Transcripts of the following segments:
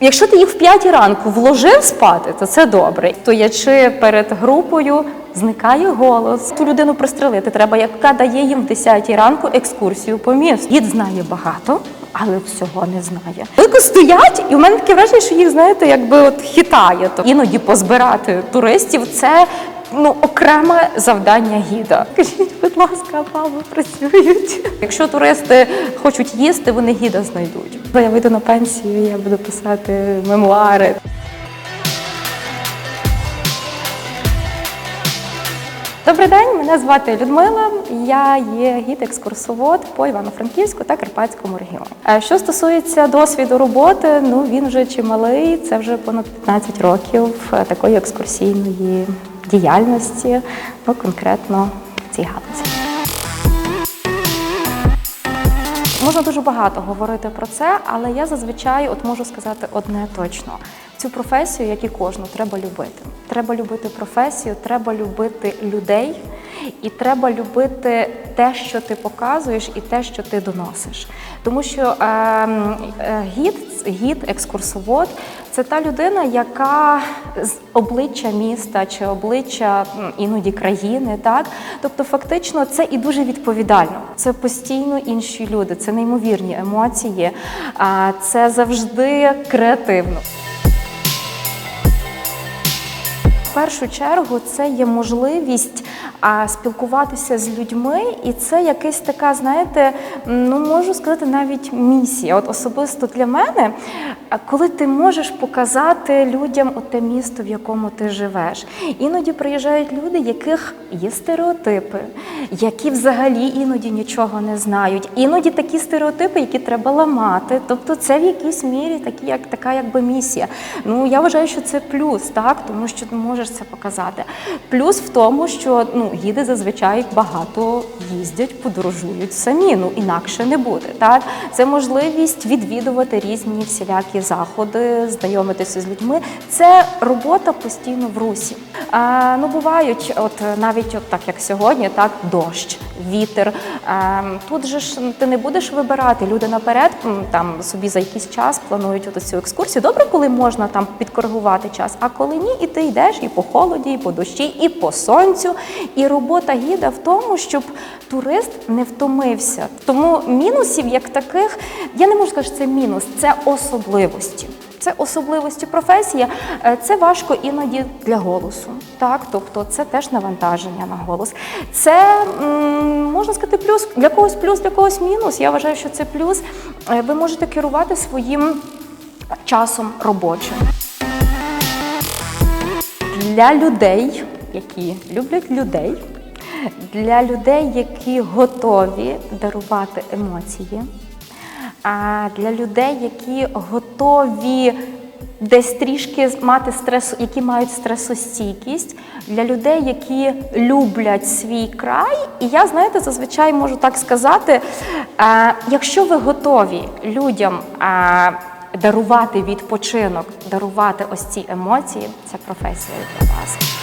Якщо ти їх в п'ятій ранку вложив спати, то це добре. То я чи перед групою, зникає голос. Ту людину пристрелити треба, яка дає їм в 10 ранку екскурсію по місту. Дід знає багато, але всього не знає. Велико стоять, і в мене таке враження, що їх, знаєте, якби от хитає. То іноді позбирати туристів це. Ну, окреме завдання гіда. Кажіть, будь ласка, мами працюють. Якщо туристи хочуть їсти, вони гіда знайдуть. Я вийду на пенсію, я буду писати мемуари. Добрий день, мене звати Людмила. Я є гід-екскурсовод по Івано-Франківську та Карпатському регіону. Що стосується досвіду роботи, ну він вже чималий, це вже понад 15 років такої екскурсійної діяльності, ну конкретно в цій галузі. Можна дуже багато говорити про це, але я зазвичай от можу сказати одне точно: цю професію, як і кожну, треба любити. Треба любити професію, треба любити людей, і треба любити те, що ти показуєш, і те, що ти доносиш. Тому що е, е, гід, гід, екскурсовод це та людина, яка з обличчя міста чи обличчя іноді країни, так тобто, фактично, це і дуже відповідально. Це постійно інші люди, це неймовірні емоції, а це завжди креативно. Першу чергу це є можливість а, спілкуватися з людьми, і це якась така, знаєте, ну можу сказати, навіть місія. От особисто для мене, коли ти можеш показати людям те місто, в якому ти живеш. Іноді приїжджають люди, яких є стереотипи, які взагалі іноді нічого не знають. Іноді такі стереотипи, які треба ламати. Тобто, це в якійсь мірі такі, як така, якби місія. Ну я вважаю, що це плюс, так тому що ти можеш це показати. Плюс в тому, що ну гіди зазвичай багато їздять, подорожують самі. Ну інакше не буде. Так це можливість відвідувати різні всілякі заходи, знайомитися з людьми. Це робота постійно в русі. А, ну бувають, от навіть от так як сьогодні, так дощ, вітер. А, тут же ж ти не будеш вибирати. Люди наперед там собі за якийсь час планують от цю екскурсію. Добре, коли можна там підкоригувати час, а коли ні, і ти йдеш і по холоді, і по дощі, і по сонцю. І робота гіда в тому, щоб турист не втомився. Тому мінусів як таких я не можу сказати, що це мінус, це особливості. Це особливості професії, Е, це важко іноді для голосу. Так, тобто це теж навантаження на голос. Це можна сказати плюс для когось плюс, для когось мінус. Я вважаю, що це плюс. Е, Ви можете керувати своїм часом робочим. Для людей, які люблять людей, для людей, які готові дарувати емоції, а для людей, які готові десь трішки мати стресу, які мають стресостійкість, для людей, які люблять свій край. І я, знаєте, зазвичай можу так сказати: е, якщо ви готові людям е, дарувати відпочинок, дарувати ось ці емоції, це професія для вас.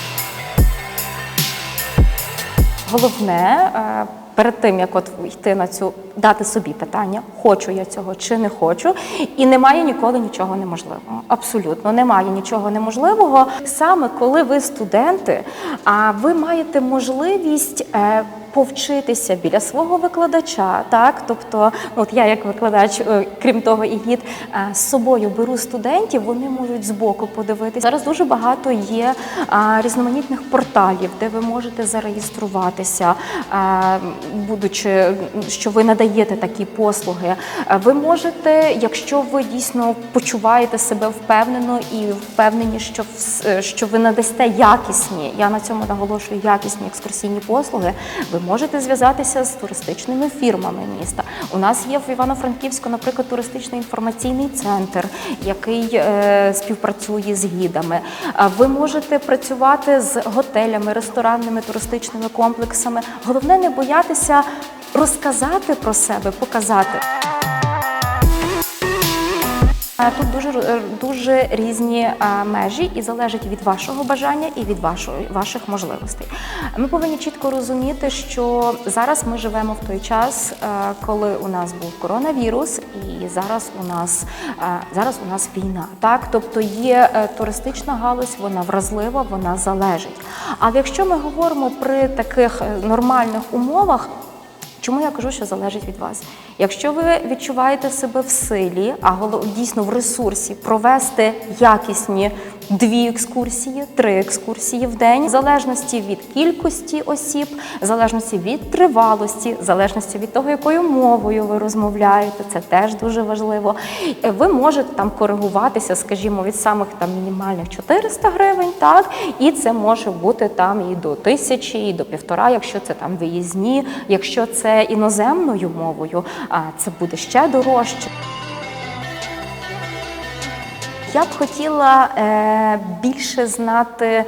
Головне е, перед тим, як от йти на цю дати собі питання, хочу я цього чи не хочу, і немає ніколи нічого неможливого. Абсолютно немає нічого неможливого. Саме коли ви студенти, а ви маєте можливість. Е, Повчитися біля свого викладача, так тобто, от я як викладач, е, крім того, і гід е, з собою беру студентів, вони можуть збоку подивитися. Зараз дуже багато є різноманітних порталів, де ви можете зареєструватися, будучи що ви надаєте такі послуги. Е, Ви можете, якщо ви дійсно почуваєте себе впевнено і впевнені, що е, що ви надасте якісні, я на цьому наголошую якісні екскурсійні послуги. Ви можете зв'язатися з туристичними фірмами міста. У нас є в Івано-Франківську, наприклад, туристичний інформаційний центр, який е, співпрацює з гідами. Ви можете працювати з готелями, ресторанними, туристичними комплексами. Головне не боятися розказати про себе, показати. Е, Тут дуже дуже різні е, межі і залежить від вашого бажання і від вашої ваших можливостей. Ми повинні чітко розуміти, що зараз ми живемо в той час, е, коли у нас був коронавірус, і зараз у нас е, зараз у нас війна. Так, тобто є е, туристична галузь, вона вразлива, вона залежить. Але якщо ми говоримо при таких е, нормальних умовах. Чому я кажу, що залежить від вас? Якщо ви відчуваєте себе в силі, а дійсно в ресурсі провести якісні дві екскурсії, три екскурсії в день, в залежності від кількості осіб, в залежності від тривалості, в залежності від того, якою мовою ви розмовляєте, це теж дуже важливо. Е, Ви можете там коригуватися, скажімо, від самих там мінімальних 400 гривень, так і це може бути там і до тисячі, і до півтора, якщо це там виїзні, якщо це іноземною мовою, а це буде ще дорожче. Я б хотіла е, більше знати,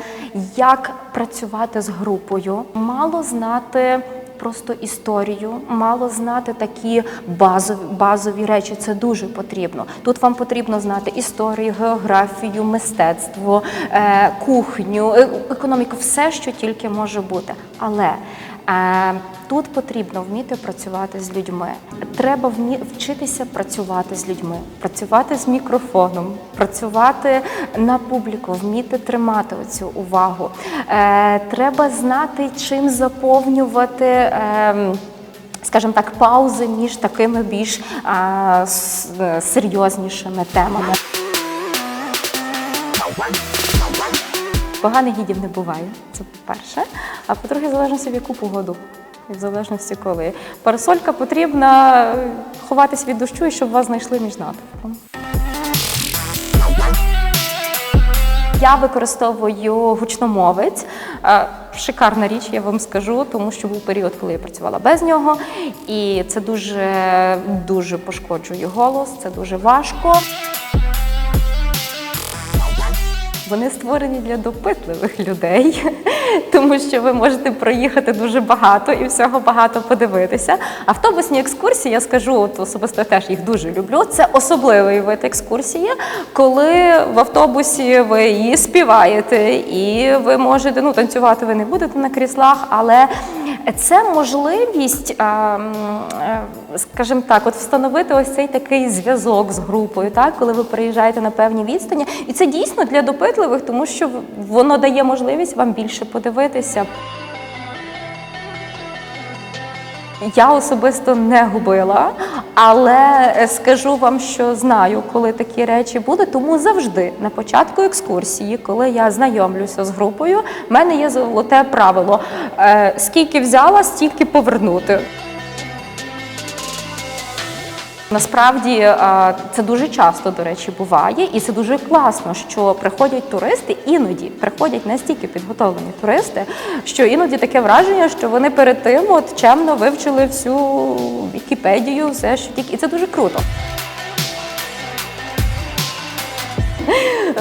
як працювати з групою, мало знати. Просто історію, мало знати такі базові базові речі. Це дуже потрібно. Тут вам потрібно знати історію, географію, мистецтво, е, кухню, е- економіку, все, що тільки може бути. Але тут потрібно вміти працювати з людьми. Треба вмі- вчитися працювати з людьми, працювати з мікрофоном, працювати на публіку, вміти тримати оцю увагу. Е, треба знати, чим заповнювати. Е, Скажімо так, паузи між такими більш а, серйознішими темами. Поганих гідів не буває. Це по-перше. А по-друге, в залежності в яку погоду. В залежності коли. Парасолька потрібна е, ховатись від дощу і щоб вас знайшли між натовпом. Я використовую гучномовець. Е, Шикарна річ, я вам скажу, тому що був період, коли я працювала без нього, і це дуже дуже пошкоджує голос, це дуже важко. Вони створені для допитливих людей, тому що ви можете проїхати дуже багато і всього багато подивитися. Автобусні екскурсії, я скажу, от особисто теж їх дуже люблю. Це особливий вид екскурсії, коли в автобусі ви і співаєте, і ви можете ну танцювати. Ви не будете на кріслах, але це можливість, а, м, е, скажімо так, от встановити ось цей такий зв'язок з групою, так, коли ви приїжджаєте на певні відстані. І це дійсно для допитливих, тому що воно дає можливість вам більше подивитися. Я особисто не губила, але е, скажу вам, що знаю, коли такі речі будуть. Тому завжди на початку екскурсії, коли я знайомлюся з групою, в мене є золоте правило: е, скільки взяла, стільки повернути. Насправді е, це дуже часто, до речі, буває, і це дуже класно, що приходять туристи, іноді приходять настільки підготовлені туристи, що іноді таке враження, що вони перед тим от чемно вивчили всю Вікіпедію, все що тільки і це дуже круто.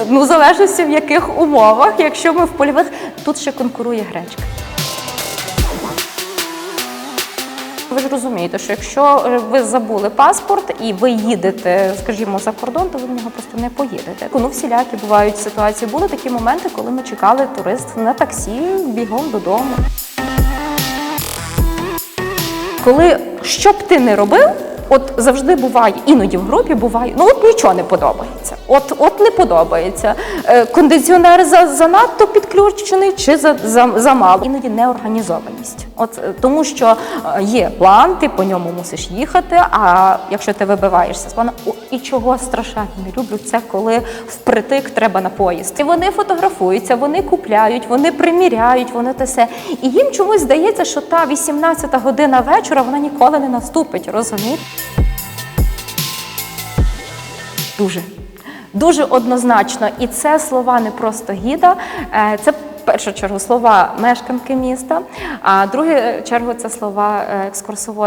Ну, залежності в яких умовах, якщо ми в польових, тут ще конкурує гречка. Ви ж розумієте, що якщо ви забули паспорт і ви їдете, скажімо, за кордон, то ви в нього просто не поїдете. Ну, всілякі бувають ситуації. Були такі моменти, коли ми чекали турист на таксі бігом додому. Коли що б ти не робив, от завжди буває, іноді в групі буває, ну от нічого не подобається. От, от не подобається. Е, Кондиціонер за, занадто підключений чи за, за, замало. Іноді неорганізованість. От е, тому що е, є план, ти по ньому мусиш їхати. А якщо ти вибиваєшся з плану, і чого страшенно не люблю, це коли впритик треба на поїзд. І вони фотографуються, вони купляють, вони приміряють, вони те все. І їм чомусь здається, що та 18 година вечора вона ніколи не наступить. Розумієте? Дуже. Дуже однозначно. І це слова не просто гіда, е, це в першу чергу слова мешканки міста, а в другу чергу це слова е, екскурсовода.